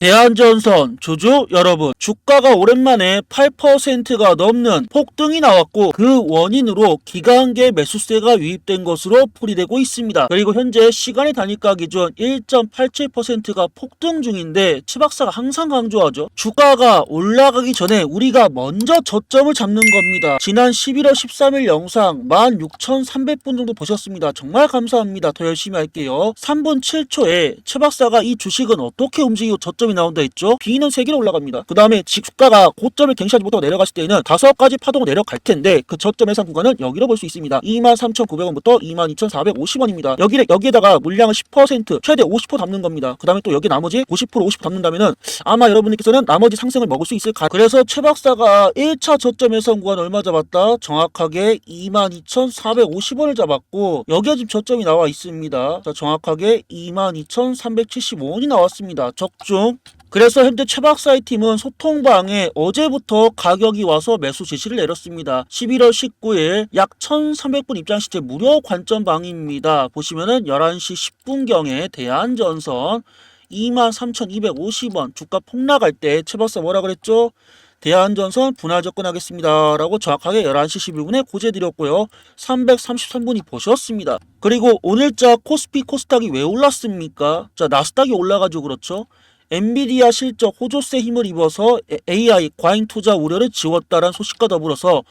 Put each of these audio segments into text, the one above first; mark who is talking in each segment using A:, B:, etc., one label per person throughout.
A: 대한전선 주주 여러분 주가가 오랜만에 8%가 넘는 폭등이 나왔고 그 원인으로 기간계 매수세가 유입된 것으로 풀이되고 있습니다. 그리고 현재 시간의 단위가 기준 1.87%가 폭등 중인데 최박사가 항상 강조하죠. 주가가 올라가기 전에 우리가 먼저 저점을 잡는 겁니다. 지난 11월 13일 영상 16,300분 정도 보셨습니다. 정말 감사합니다. 더 열심히 할게요. 3분 7초에 최박사가 이 주식은 어떻게 움직이고 저점 이 나온다 했죠? B는 3개로 올라갑니다. 그 다음에 주가가 고점을 갱신하지 못하고 내려갔을 때는 다섯 가지 파동으로 내려갈 텐데 그 저점 해상 구간은 여기로 볼 수 있습니다. 23,900원부터 22,450원입니다. 여기, 여기에다가 물량을 10% 최대 50% 담는 겁니다. 그 다음에 또 여기 나머지 90% 50% 담는다면은 아마 여러분들께서는 나머지 상승을 먹을 수 있을 가 그래서 최 박사가 1차 저점 해상 구간 얼마 잡았다? 정확하게 22,450원을 잡았고 여기에 지금 저점이 나와 있습니다. 자, 정확하게 22,375원이 나왔습니다. 적중 그래서 현재 최박사의 팀은 소통방에 어제부터 가격이 와서 매수 지시를 내렸습니다. 11월 19일 약 1300분 입장 시체 무료 관점방입니다. 보시면은 11시 10분경에 대한전선 23,250원 주가 폭락할 때 최박사 뭐라 그랬죠? 대한전선 분할 접근하겠습니다. 라고 정확하게 11시 11분에 고제드렸고요. 333분이 보셨습니다. 그리고 오늘자 코스피 코스닥이 왜 올랐습니까? 자, 나스닥이 올라가지고 그렇죠. 엔비디아 실적 호조세 힘을 입어서 AI 과잉 투자 우려를 지웠다는 소식과 더불어서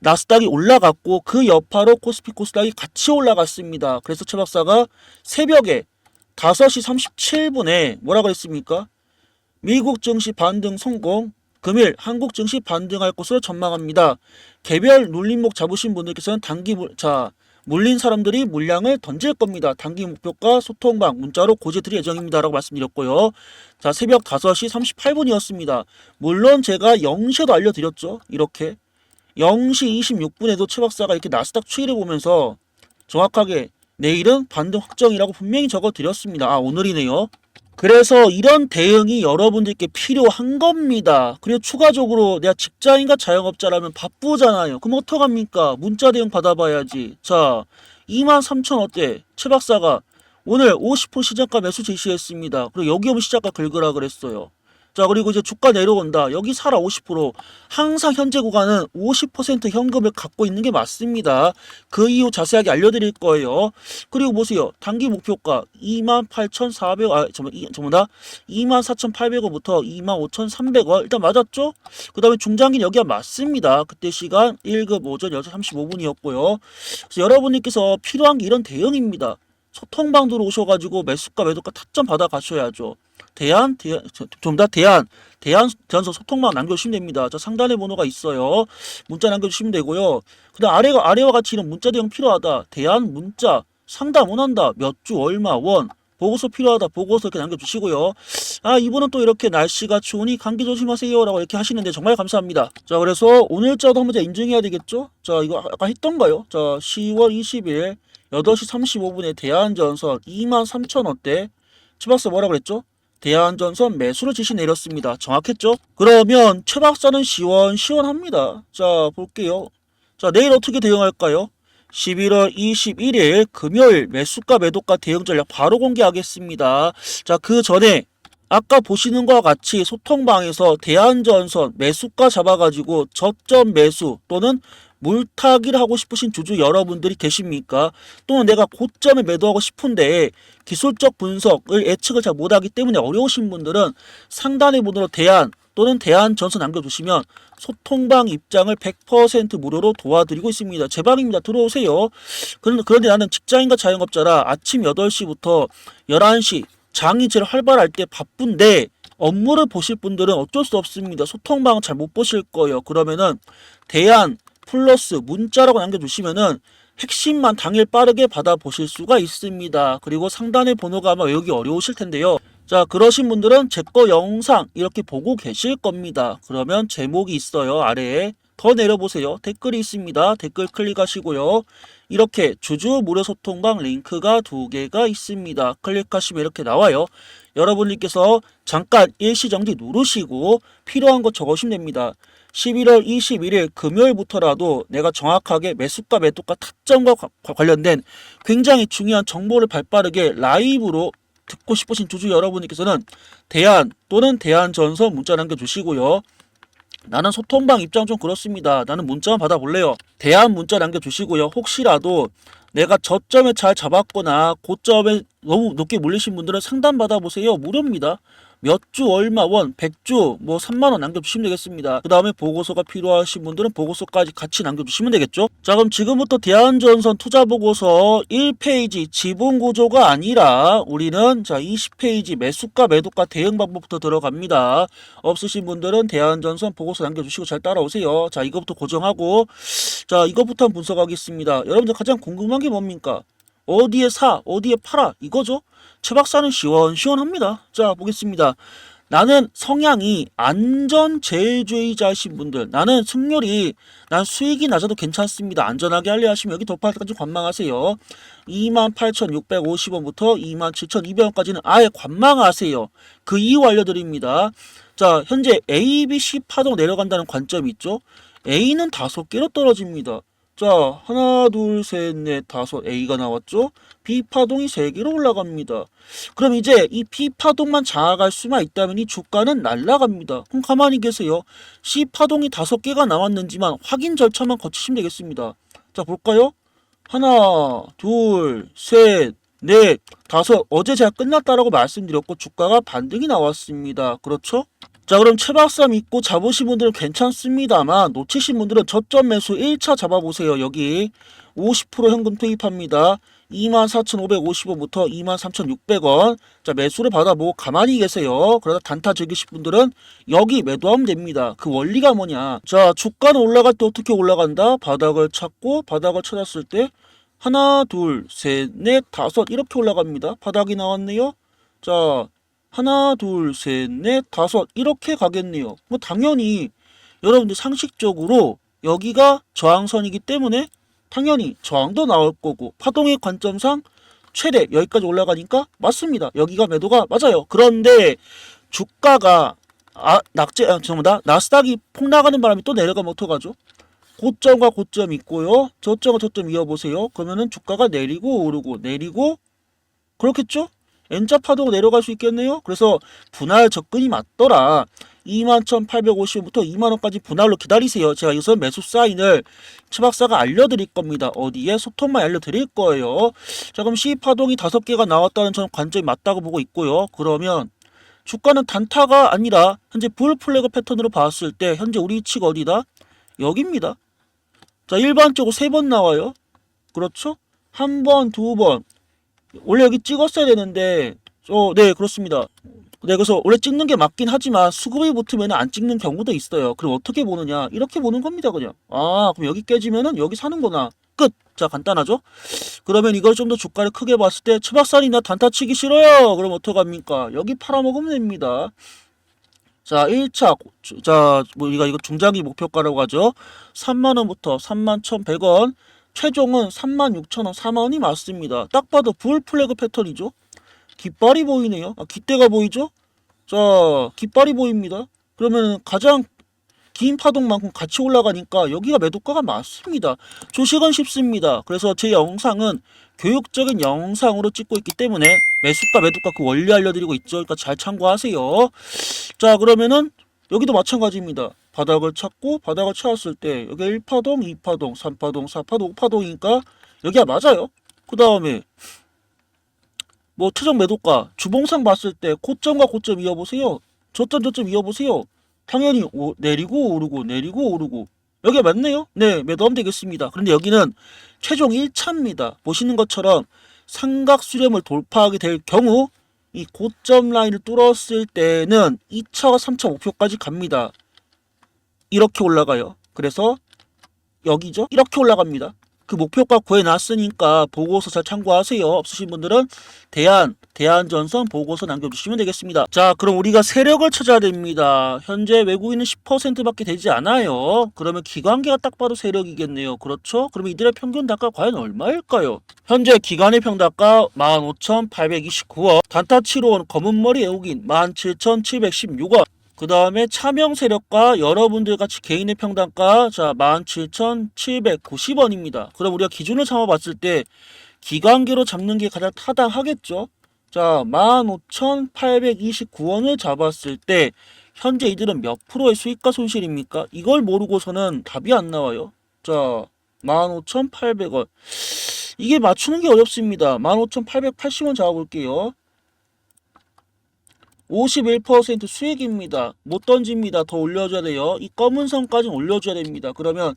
A: 나스닥이 올라갔고 그 여파로 코스피 코스닥이 같이 올라갔습니다. 그래서 최 박사가 새벽에 5시 37분에 뭐라 그랬습니까? 미국 증시 반등 성공, 금일 한국 증시 반등할 것으로 전망합니다. 개별 눌림목 잡으신 분들께서는 단기 물, 자 물린 사람들이 물량을 던질 겁니다. 단기 목표가 소통방 문자로 고지 드릴 예정입니다 라고 말씀드렸고요. 자 새벽 5시 38분이었습니다. 물론 제가 0시에도 알려드렸죠. 이렇게 0시 26분에도 최 박사가 이렇게 나스닥 추이를 보면서 정확하게 내일은 반등 확정이라고 분명히 적어드렸습니다. 아 오늘이네요. 그래서 이런 대응이 여러분들께 필요한 겁니다. 그리고 추가적으로 내가 직장인과 자영업자라면 바쁘잖아요. 그럼 어떡합니까? 문자 대응 받아봐야지. 자, 23,000 어때? 최 박사가 오늘 50% 시작가 매수 제시했습니다. 그리고 여기 오면 시작가 긁으라 그랬어요. 자, 그리고 이제 주가 내려온다. 여기 사라 50%. 항상 현재 구간은 50% 현금을 갖고 있는 게 맞습니다. 그 이유 자세하게 알려드릴 거예요. 그리고 보세요. 단기 목표가 28,400원, 아, 이, 잠깐만, 24,800원부터 25,300원. 일단 맞았죠? 그 다음에 중장기는 여기가 맞습니다. 그때 시간 1급 오전 6시 35분이었고요. 그래서 여러분들께서 필요한 게 이런 대응입니다. 소통방 들어오셔가지고 매수가 매도가 타점 받아 가셔야죠. 대한, 대한 좀더 대한, 대한 전서 소통방 남겨주시면 됩니다. 저 상단에 번호가 있어요. 문자 남겨주시면 되고요. 그 다음 아래가, 아래와 같이 이런 문자 대응 필요하다. 대한 문자, 상담 원한다. 몇 주, 얼마, 원. 보고서 필요하다. 보고서 이렇게 남겨주시고요. 아, 이분은 또 이렇게 날씨가 추우니 감기 조심하세요. 라고 이렇게 하시는데 정말 감사합니다. 자, 그래서 오늘자도 한번 인증해야 되겠죠? 자, 이거 아까 했던가요? 자, 10월 20일 8시 35분에 대한전선 23,000원대. 최박사 뭐라 그랬죠? 대한전선 매수를 지시 내렸습니다. 정확했죠? 그러면 최박사는 시원 시원합니다. 자, 볼게요. 자, 내일 어떻게 대응할까요? 11월 21일 금요일 매수가 매도가 대응 전략 바로 공개하겠습니다. 자, 그 전에 아까 보시는 것과 같이 소통방에서 대한전선 매수가 잡아가지고 저점 매수 또는 물타기를 하고 싶으신 주주 여러분들이 계십니까? 또는 내가 고점에 매도하고 싶은데 기술적 분석을 예측을 잘 못하기 때문에 어려우신 분들은 상단의 번호로 대한 또는 대한전선 남겨주시면 소통방 입장을 100% 무료로 도와드리고 있습니다. 제 방입니다. 들어오세요. 그런- 그런데 나는 직장인과 자영업자라 아침 8시부터 11시 장이 제일 활발할 때 바쁜데 업무를 보실 분들은 어쩔 수 없습니다. 소통방은 잘 못 보실 거예요. 그러면은 대한 플러스 문자라고 남겨주시면은 핵심만 당일 빠르게 받아보실 수가 있습니다. 그리고 상단의 번호가 아마 외우기 어려우실 텐데요. 자, 그러신 분들은 제 거 영상 이렇게 보고 계실 겁니다. 그러면 제목이 있어요. 아래에. 더 내려보세요. 댓글이 있습니다. 댓글 클릭하시고요. 이렇게 주주 무료 소통방 링크가 두 개가 있습니다. 클릭하시면 이렇게 나와요. 여러분들께서 잠깐 일시정지 누르시고 필요한 거 적으시면 됩니다. 11월 21일 금요일부터라도 내가 정확하게 매수가 매도가 타점과 과- 관련된 굉장히 중요한 정보를 발빠르게 라이브로 듣고 싶으신 주주 여러분께서는 대한 또는 대한전선 문자 남겨주시고요. 나는 소통방 입장 좀 그렇습니다. 나는 문자만 받아볼래요. 대한 문자 남겨주시고요. 혹시라도 내가 저점에 잘 잡았거나 고점에 너무 높게 몰리신 분들은 상담 받아보세요. 무료입니다. 몇 주 얼마 원, 100주 뭐 3만 원 남겨주시면 되겠습니다. 그 다음에 보고서가 필요하신 분들은 보고서까지 같이 남겨주시면 되겠죠. 자 그럼 지금부터 대한전선 투자보고서 1페이지 지분 구조가 아니라 우리는 자 20페이지 매수가 매도가 대응 방법부터 들어갑니다. 없으신 분들은 대한전선 보고서 남겨주시고 잘 따라오세요. 자 이거부터 고정하고 자 이것부터 분석하겠습니다. 여러분들 가장 궁금한 게 뭡니까? 어디에 사, 어디에 팔아 이거죠. 최 박사는 시원 시원합니다. 자 보겠습니다. 나는 성향이 안전제일주의자이신 분들 나는 승률이 난 수익이 낮아도 괜찮습니다. 안전하게 하려 하시면 여기 도파할 때까지 관망하세요. 28,650원부터 27,200원까지는 아예 관망하세요. 그 이유 알려드립니다. 자 현재 A, B, C 파동 내려간다는 관점이 있죠. A는 다섯 개로 떨어집니다. 자, 하나, 둘, 셋, 넷, 다섯 A가 나왔죠? B 파동이 세 개로 올라갑니다. 그럼 이제 이 B 파동만 장악할 수만 있다면 이 주가는 날아갑니다. 그럼 가만히 계세요. C 파동이 다섯 개가 나왔는지만 확인 절차만 거치시면 되겠습니다. 자, 볼까요? 하나, 둘, 셋, 넷, 다섯. 어제 제가 끝났다라고 말씀드렸고 주가가 반등이 나왔습니다. 그렇죠? 자 그럼 최박사 믿고 잡으신 분들은 괜찮습니다만 놓치신 분들은 저점 매수 1차 잡아보세요. 여기 50% 현금 투입합니다. 24,550원부터 23,600원. 자 매수를 받아보고 가만히 계세요. 그러다 단타 즐기실 분들은 여기 매도하면 됩니다. 그 원리가 뭐냐? 자 주가는 올라갈 때 어떻게 올라간다? 바닥을 찾고 바닥을 찾았을 때 하나 둘 셋 넷 다섯 이렇게 올라갑니다. 바닥이 나왔네요. 자 하나, 둘, 셋, 넷, 다섯 이렇게 가겠네요. 뭐 당연히 여러분들 상식적으로 여기가 저항선이기 때문에 당연히 저항도 나올 거고 파동의 관점상 최대 여기까지 올라가니까 맞습니다. 여기가 매도가 맞아요. 그런데 주가가 아 낙제 아 죄송합니다. 나스닥이 폭락하는 바람에 또 내려가면 어떡하죠? 고점과 고점 있고요. 저점과 저점 이어보세요. 그러면은 주가가 내리고 오르고 내리고 그렇겠죠? N자 파동으로 내려갈 수 있겠네요. 그래서 분할 접근이 맞더라. 21,850원부터 2만원까지 분할로 기다리세요. 제가 여기서 매수 사인을 최박사가 알려드릴 겁니다. 어디에? 소통만 알려드릴 거예요. 자 그럼 C 파동이 다섯 개가 나왔다는 저는 관점이 맞다고 보고 있고요. 그러면 주가는 단타가 아니라 현재 불 플래그 패턴으로 봤을 때 현재 우리 위치가 어디다? 여기입니다. 자 일반적으로 세 번 나와요. 그렇죠? 한 번, 두 번, 원래 여기 찍었어야 되는데 어, 네 그렇습니다. 네 그래서 원래 찍는 게 맞긴 하지만 수급이 붙으면 안 찍는 경우도 있어요. 그럼 어떻게 보느냐 이렇게 보는 겁니다 그냥. 아 그럼 여기 깨지면은 여기 사는구나. 끝. 자 간단하죠? 그러면 이걸 좀 더 주가를 크게 봤을 때 추박산이 나 단타 치기 싫어요. 그럼 어떡합니까? 여기 팔아먹으면 됩니다. 자, 1차, 자, 뭐, 우리가 이거 중장기 목표가라고 하죠. 3만원부터 3만 1,100원, 최종은 36,000원, 4만원이 맞습니다. 딱 봐도 불 플래그 패턴이죠. 깃발이 보이네요. 아, 깃대가 보이죠? 자, 깃발이 보입니다. 그러면 가장 긴 파동만큼 같이 올라가니까 여기가 매도가가 맞습니다. 조식은 쉽습니다. 그래서 제 영상은 교육적인 영상으로 찍고 있기 때문에 매수가 매도가 그 원리 알려드리고 있죠. 그러니까 잘 참고하세요. 자 그러면은 여기도 마찬가지입니다. 바닥을 찾고 바닥을 찾았을 때 여기 1파동, 2파동, 3파동, 4파동, 5파동이니까 여기가 맞아요. 그 다음에 뭐 최종 매도가 주봉상 봤을 때 고점과 고점 이어보세요. 저점 저점 이어보세요. 당연히 오, 내리고 오르고 내리고 오르고 여기가 맞네요. 네 매도하면 되겠습니다. 그런데 여기는 최종 1차입니다. 보시는 것처럼 삼각 수렴을 돌파하게 될 경우 이 고점 라인을 뚫었을 때는 2차와 3차 목표까지 갑니다. 이렇게 올라가요. 그래서 여기죠. 이렇게 올라갑니다. 그 목표가 구해놨으니까 보고서 잘 참고하세요. 없으신 분들은 대한, 대한전선 보고서 남겨주시면 되겠습니다. 자, 그럼 우리가 세력을 찾아야 됩니다. 현재 외국인은 10%밖에 되지 않아요. 그러면 기관계가 딱 봐도 세력이겠네요. 그렇죠? 그럼 이들의 평균 단가 과연 얼마일까요? 현재 기관의 평단가 15,829원, 단타 7원, 검은머리 애국인 17,716원, 그 다음에 차명 세력과 여러분들 같이 개인의 평단가 자 17,790원입니다. 그럼 우리가 기준을 삼아봤을 때 기관계로 잡는 게 가장 타당하겠죠. 자, 15,829원을 잡았을 때 현재 이들은 몇 프로의 수익과 손실입니까? 이걸 모르고서는 답이 안 나와요. 자, 15,800원. 이게 맞추는 게 어렵습니다. 15,880원 잡아볼게요. 51% 수익입니다. 못 던집니다. 더 올려줘야 돼요. 이 검은 선까지는 올려줘야 됩니다. 그러면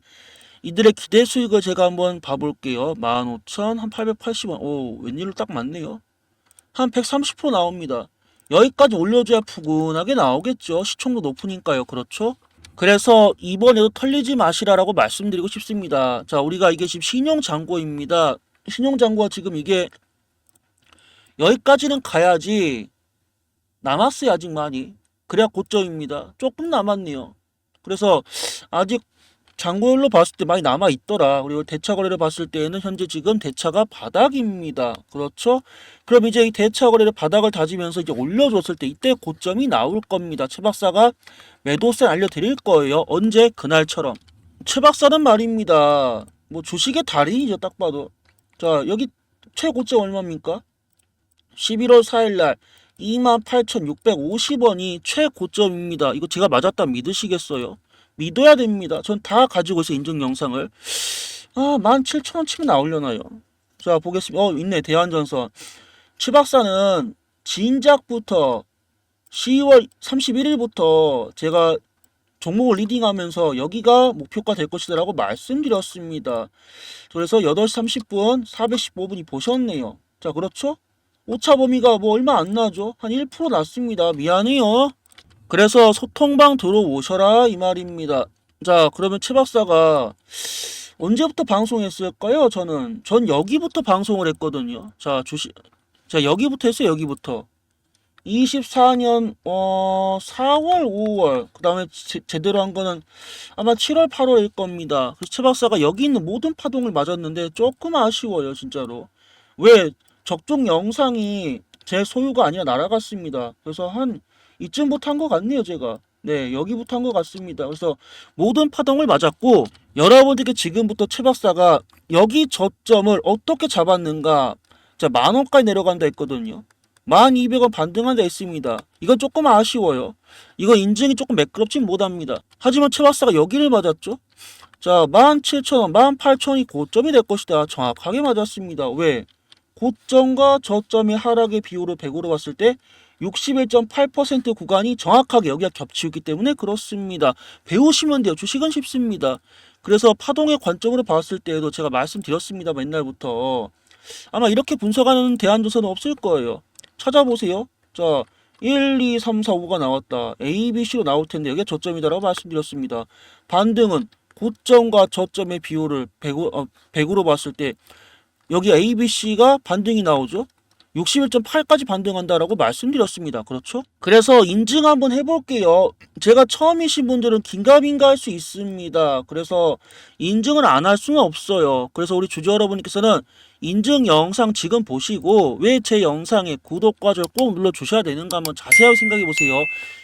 A: 이들의 기대 수익을 제가 한번 봐볼게요. 15,880원. 오, 웬일로 딱 맞네요. 한 130% 나옵니다. 여기까지 올려줘야 푸근하게 나오겠죠. 시청도 높으니까요. 그렇죠? 그래서 이번에도 털리지 마시라라고 말씀드리고 싶습니다. 자, 우리가 이게 지금 신용장고입니다. 신용장고가 지금 이게 여기까지는 가야지 남았어요. 아직 많이. 그래야 고점입니다. 조금 남았네요. 그래서 아직 장고율로 봤을 때 많이 남아 있더라. 그리고 대차 거래를 봤을 때에는 현재 지금 대차가 바닥입니다. 그렇죠? 그럼 이제 이 대차 거래를 바닥을 다지면서 이제 올려줬을 때 이때 고점이 나올 겁니다. 최 박사가 매도세 알려드릴 거예요. 언제 그날처럼. 최 박사는 말입니다. 뭐 주식의 달인이죠. 딱 봐도. 자 여기 최고점 얼마입니까? 11월 4일 날 28,650원이 최고점입니다. 이거 제가 맞았다 믿으시겠어요? 믿어야 됩니다. 전 다 가지고 있어요. 인증 영상을. 아, 17,000원 치면 나오려나요? 자, 보겠습니다. 어, 있네. 대한전선. 최 박사는 진작부터 10월 31일부터 제가 종목을 리딩하면서 여기가 목표가 될 것이다라고 말씀드렸습니다. 그래서 8시 30분 415분이 보셨네요. 자, 그렇죠? 오차 범위가 뭐 얼마 안 나죠? 한 1% 났습니다. 미안해요. 그래서 소통방 들어오셔라 이 말입니다. 자, 그러면 최 박사가 언제부터 방송했을까요? 저는 전 여기부터 방송을 했거든요. 자, 주시 자, 여기부터 했어요. 여기부터. 24년 어 4월, 5월 그 다음에 제, 제대로 한 거는 아마 7월, 8월일 겁니다. 그래서 최 박사가 여기 있는 모든 파동을 맞았는데 조금 아쉬워요, 진짜로. 왜 적중 영상이 제 소유가 아니라 날아갔습니다. 그래서 한 이쯤부터 한 것 같네요, 제가. 네, 여기부터 한 것 같습니다. 그래서 모든 파동을 맞았고 여러분들께 지금부터 최 박사가 여기 저점을 어떻게 잡았는가 자, 만 원까지 내려간다 했거든요. 만 200원 반등한다 했습니다. 이건 조금 아쉬워요. 이거 인증이 조금 매끄럽진 못합니다. 하지만 최 박사가 여기를 맞았죠. 자, 17,000원, 18,000원이 고점이 될 것이다. 정확하게 맞았습니다. 왜? 고점과 저점의 하락의 비율을 100으로 봤을 때 61.8% 구간이 정확하게 여기가 겹치기 때문에 그렇습니다. 배우시면 돼요. 주식은 쉽습니다. 그래서 파동의 관점으로 봤을 때에도 제가 말씀드렸습니다. 옛날부터. 아마 이렇게 분석하는 대한조선은 없을 거예요. 찾아보세요. 자, 1, 2, 3, 4, 5가 나왔다. A, B, C로 나올 텐데 여기가 저점이다라고 말씀드렸습니다. 반등은 고점과 저점의 비율을 100, 어, 100으로 봤을 때 여기 A, B, C가 반등이 나오죠. 61.8까지 반등한다라고 말씀드렸습니다. 그렇죠? 그래서 인증 한번 해볼게요. 제가 처음이신 분들은 긴가민가 할 수 있습니다. 그래서 인증을 안 할 수는 없어요. 그래서 우리 주주 여러분께서는 인증 영상 지금 보시고 왜 제 영상에 구독과 좋아요 꼭 눌러주셔야 되는가 한번 자세하게 생각해 보세요.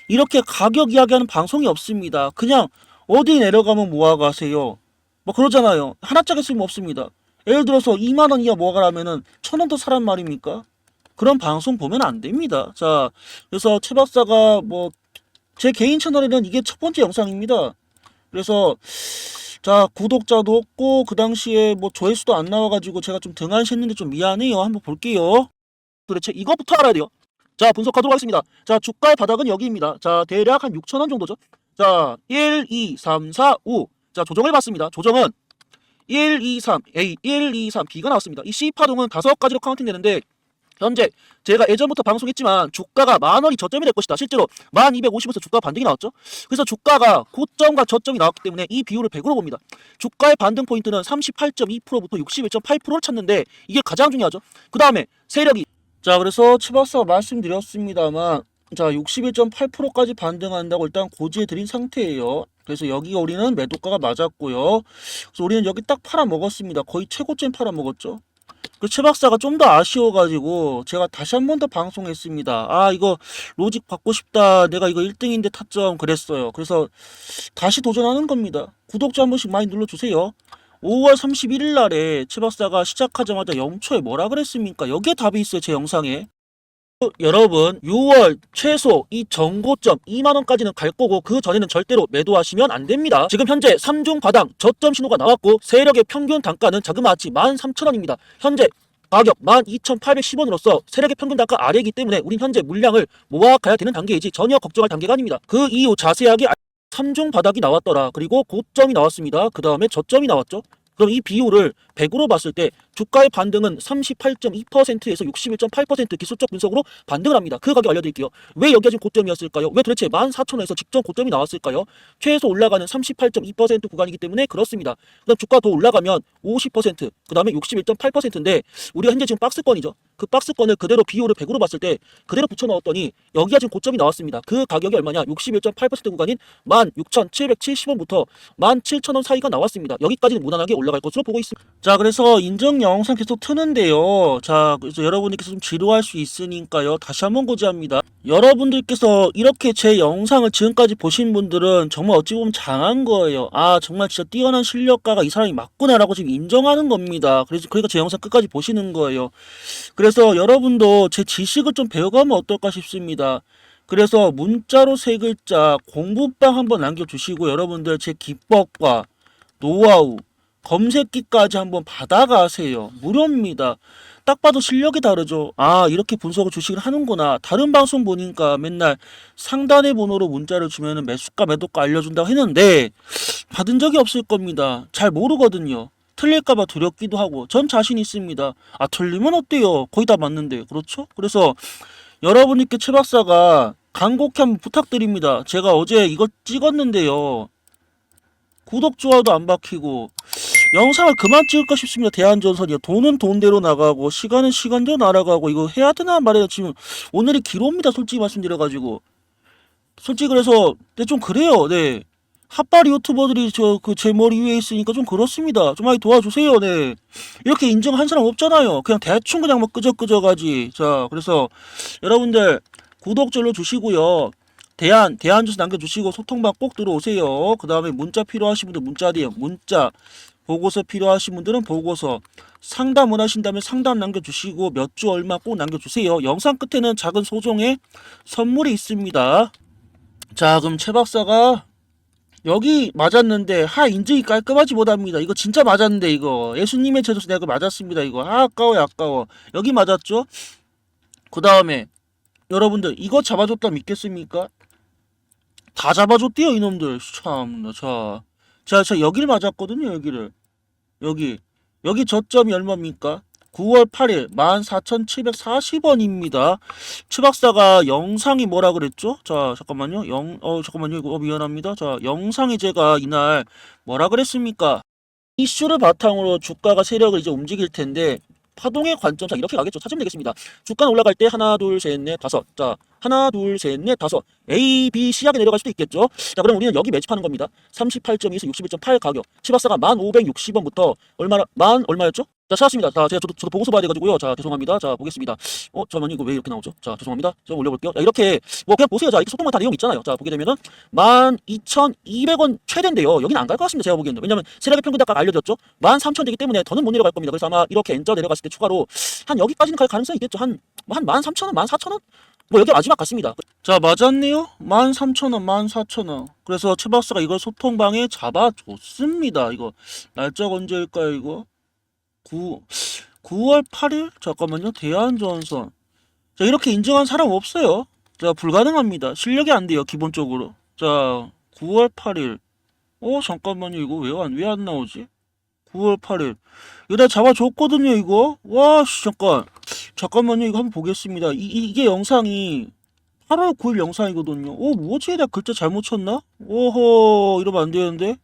A: 이렇게 가격 이야기하는 방송이 없습니다. 그냥 어디 내려가면 모아가세요. 뭐 그러잖아요. 하나짜리 쓰면 없습니다. 예를 들어서 2만 원 이하 모아가라면은 천 원 더 사란 말입니까? 그런 방송 보면 안 됩니다. 자, 그래서 최 박사가 뭐 제 개인 채널에는 이게 첫 번째 영상입니다. 그래서 자 구독자도 없고 그 당시에 뭐 조회수도 안 나와가지고 제가 좀 등한시했는데 좀 미안해요. 한번 볼게요. 도대체 이거부터 알아야 돼요. 자 분석하도록 하겠습니다. 자 주가의 바닥은 여기입니다. 자 대략 한 6천 원 정도죠. 자 1, 2, 3, 4, 5. 자 조정을 봤습니다. 조정은 1, 2, 3, A, 1, 2, 3, B가 나왔습니다. 이 C 파동은 다섯 가지로 카운팅 되는데 현재 제가 예전부터 방송했지만 주가가 만 원이 저점이 될 것이다. 실제로 만 250에서 주가 반등이 나왔죠. 그래서 주가가 고점과 저점이 나왔기 때문에 이 비율을 100으로 봅니다. 주가의 반등 포인트는 38.2%부터 61.8%를 찾는데 이게 가장 중요하죠. 그 다음에 세력이 자 그래서 치바스가 말씀드렸습니다만 자 61.8%까지 반등한다고 일단 고지해 드린 상태예요. 그래서 여기가 우리는 매도가가 맞았고요. 그래서 우리는 여기 딱 팔아 먹었습니다. 거의 최고점 팔아 먹었죠. 그 최 박사가 좀 더 아쉬워가지고 제가 다시 한 번 더 방송했습니다. 아 이거 로직 받고 싶다. 내가 이거 1등인데 타점 그랬어요. 그래서 다시 도전하는 겁니다. 구독자 한 번씩 많이 눌러주세요. 5월 31일 날에 최 박사가 시작하자마자 영초에 뭐라 그랬습니까? 여기에 답이 있어요. 제 영상에. 여러분 6월 최소 이 정고점 2만원까지는 갈 거고 그 전에는 절대로 매도하시면 안 됩니다. 지금 현재 3중 바닥 저점 신호가 나왔고 세력의 평균 단가는 자그마치 13,000원입니다. 현재 가격 12,810원으로서 세력의 평균 단가 아래이기 때문에 우린 현재 물량을 모아가야 되는 단계이지 전혀 걱정할 단계가 아닙니다. 그 이후 자세하게 3중 바닥이 나왔더라. 그리고 고점이 나왔습니다. 그 다음에 저점이 나왔죠. 그럼 이 비율을 100으로 봤을 때 주가의 반등은 38.2%에서 61.8% 기술적 분석으로 반등을 합니다. 그 가격 알려드릴게요. 왜 여기가 지금 고점이었을까요? 왜 도대체 14,000원에서 직전 고점이 나왔을까요? 최소 올라가는 38.2% 구간이기 때문에 그렇습니다. 그 다음 주가 더 올라가면 50%, 그 다음에 61.8%인데 우리가 현재 지금 박스권이죠. 그 박스권을 그대로 비율을 100으로 봤을 때 그대로 붙여 넣었더니 여기가 지금 고점이 나왔습니다. 그 가격이 얼마냐? 61.8% 구간인 16,770원부터 17,000원 사이가 나왔습니다. 여기까지는 무난하게 올라갈 것으로 보고 있습니다. 자, 그래서 인증 영상 계속 트는데요. 자, 그래서 여러분들께서 좀 지루할 수 있으니까요. 다시 한번 고지합니다. 여러분들께서 이렇게 제 영상을 지금까지 보신 분들은 정말 어찌 보면 장한 거예요. 아, 정말 진짜 뛰어난 실력가가 이 사람이 맞구나 라고 지금 인정하는 겁니다. 그래서 그러니까 제 영상 끝까지 보시는 거예요. 그래서 여러분도 제 지식을 좀 배워가면 어떨까 싶습니다. 그래서 문자로 세 글자 공부방 한번 남겨주시고 여러분들 제 기법과 노하우 검색기까지 한번 받아가세요. 무료입니다. 딱 봐도 실력이 다르죠. 아, 이렇게 분석을 주식을 하는구나. 다른 방송 보니까 맨날 상단의 번호로 문자를 주면은 매수가 매도가 알려준다고 했는데 받은 적이 없을 겁니다. 잘 모르거든요. 틀릴까봐 두렵기도 하고 전 자신 있습니다. 아, 틀리면 어때요? 거의 다 맞는데. 그렇죠? 그래서 여러분께 최 박사가 간곡히 한번 부탁드립니다. 제가 어제 이거 찍었는데요. 구독, 좋아요도 안 박히고 영상을 그만 찍을까 싶습니다. 대한전선이요. 돈은 돈대로 나가고 시간은 시간대로 날아가고 이거 해야 되나 말이야. 지금 오늘이 기로입니다. 솔직히 말씀드려가지고 솔직히 그래서 네, 좀 그래요. 네. 핫바리 유튜버들이 저 그 제 머리 위에 있으니까 좀 그렇습니다. 좀 많이 도와주세요. 네. 이렇게 인정한 사람 없잖아요. 그냥 대충 그냥 뭐 끄적끄적 가지. 자, 그래서 여러분들 구독 눌러 주시고요. 대한 대한주스 남겨주시고 소통방 꼭 들어오세요. 그 다음에 문자 필요하신 분들 문자 뒤에 문자 보고서 필요하신 분들은 보고서 상담 원하신다면 상담 남겨주시고 몇 주 얼마 꼭 남겨주세요. 영상 끝에는 작은 소정의 선물이 있습니다. 자 그럼 최 박사가 여기 맞았는데 하 인증이 깔끔하지 못합니다. 이거 진짜 맞았는데 이거 예수님의 제도서 내가 맞았습니다. 이거 아, 아까워요 아까워 여기 맞았죠? 그 다음에 여러분들 이거 잡아줬다 믿겠습니까? 다 잡아줬대요 이놈들 참나 자, 자, 자 여기를 맞았거든요 여기를 여기 여기 저점이 얼마입니까? 9월 8일 14,740원입니다. 추박사가 영상이 뭐라 그랬죠? 자, 잠깐만요. 영, 어, 잠깐만요. 이거 어, 미안합니다. 자, 영상이 제가 이날 뭐라 그랬습니까? 이슈를 바탕으로 주가가 세력을 이제 움직일 텐데 파동의 관점상 이렇게 가겠죠. 찾으면 되겠습니다. 주가는 올라갈 때 하나, 둘, 셋, 넷, 다섯. 자, 하나, 둘, 셋, 넷, 다섯. A, B, C하게 내려갈 수도 있겠죠. 자, 그럼 우리는 여기 매집하는 겁니다. 38.2에서 61.8 가격. 치박사가 1,560원부터 얼마나, 만 얼마였죠? 자, 찾았습니다. 자, 제가 저도, 저도 보고서 봐야 돼가지고요. 자, 죄송합니다. 자, 보겠습니다. 어, 잠깐만요. 이거 왜 이렇게 나오죠? 자, 죄송합니다. 좀 올려볼게요. 자, 이렇게, 뭐, 그냥 보세요. 자, 이렇게 소통만 다 내용 있잖아요. 자, 보게 되면은, 12,200원 최대인데요. 여기는 안 갈 것 같습니다. 제가 보기에는. 왜냐면, 세력의 평균 단가가 알려졌죠? 13,000 되기 때문에 더는 못 내려갈 겁니다. 그래서 아마 이렇게 엔저 내려갔을 때 추가로, 한 여기까지는 갈 가능성이 있겠죠. 한, 뭐한 13,000원, 14,000원? 뭐, 여기 마지막 같습니다. 자, 맞았네요? 13,000원, 14,000원. 그래서 최 박사가 이걸 소통방에 잡아줬습니다. 이거, 날짜가 언제일까요, 이거? 9, 9월 8일? 잠깐만요. 대한전선. 자, 이렇게 인정한 사람 없어요. 자, 불가능합니다. 실력이 안 돼요, 기본적으로. 자, 9월 8일. 어, 잠깐만요. 이거 왜 안, 왜 안 나오지? 9월 8일. 이거 내가 잡아줬거든요, 이거. 와, 씨, 잠깐. 잠깐만요. 이거 한번 보겠습니다. 이, 이- 이게 영상이 8월 9일 영상이거든요. 어, 뭐지? 내가 글자 잘못 쳤나? 오호, 이러면 안 되는데.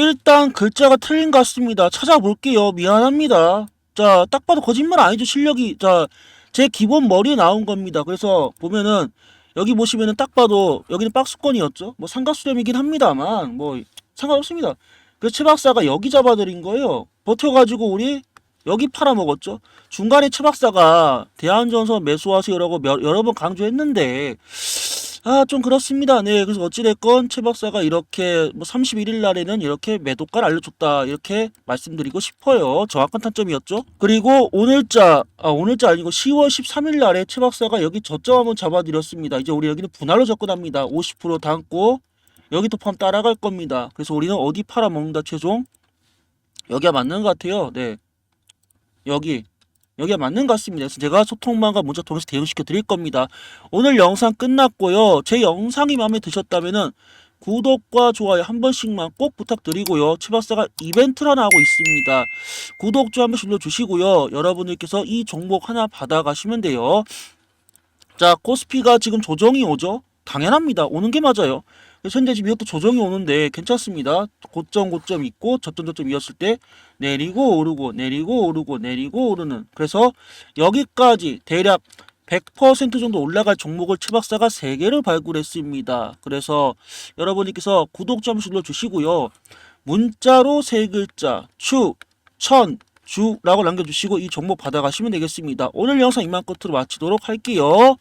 A: 일단 글자가 틀린 것 같습니다. 찾아볼게요. 미안합니다. 자, 딱 봐도 거짓말 아니죠. 실력이. 자, 제 기본 머리에 나온 겁니다. 그래서 보면은 여기 보시면은 딱 봐도 여기는 박스권이었죠. 뭐 삼각수렴이긴 합니다만 뭐 상관없습니다. 그래서 최 박사가 여기 잡아드린 거예요. 버텨가지고 우리 여기 팔아먹었죠. 중간에 최 박사가 대한전선 매수하세요라고 몇- 여러 번 강조했는데 아, 좀 그렇습니다. 네. 그래서 어찌됐건 최 박사가 이렇게 뭐 31일 날에는 이렇게 매도가를 알려줬다. 이렇게 말씀드리고 싶어요. 정확한 탄점이었죠. 그리고 오늘자, 아, 오늘자 아니고 10월 13일 날에 최 박사가 여기 저점 한번 잡아드렸습니다. 이제 우리 여기는 분할로 접근합니다. 50% 담고 여기도 포함 따라갈 겁니다. 그래서 우리는 어디 팔아먹는다 최종? 여기가 맞는 것 같아요. 네. 여기. 여기가 맞는 것 같습니다. 그래서 제가 소통망과 문자 통해서 대응시켜 드릴 겁니다. 오늘 영상 끝났고요. 제 영상이 마음에 드셨다면은 구독과 좋아요 한 번씩만 꼭 부탁드리고요. 최박사가 이벤트를 하나 하고 있습니다. 구독 좀 한 번씩 눌러주시고요. 여러분들께서 이 종목 하나 받아가시면 돼요. 자, 코스피가 지금 조정이 오죠? 당연합니다. 오는 게 맞아요. 현재 지금 이것도 조정이 오는데 괜찮습니다. 고점 고점 있고 저점 저점 이었을 때 내리고 오르고 내리고 오르고 내리고 오르는 그래서 여기까지 대략 100% 정도 올라갈 종목을 최박사가 3개를 발굴했습니다. 그래서 여러분께서 구독 좀 눌러주시고요. 문자로 세 글자 추, 천, 주라고 남겨주시고 이 종목 받아가시면 되겠습니다. 오늘 영상 이만 끝으로 마치도록 할게요.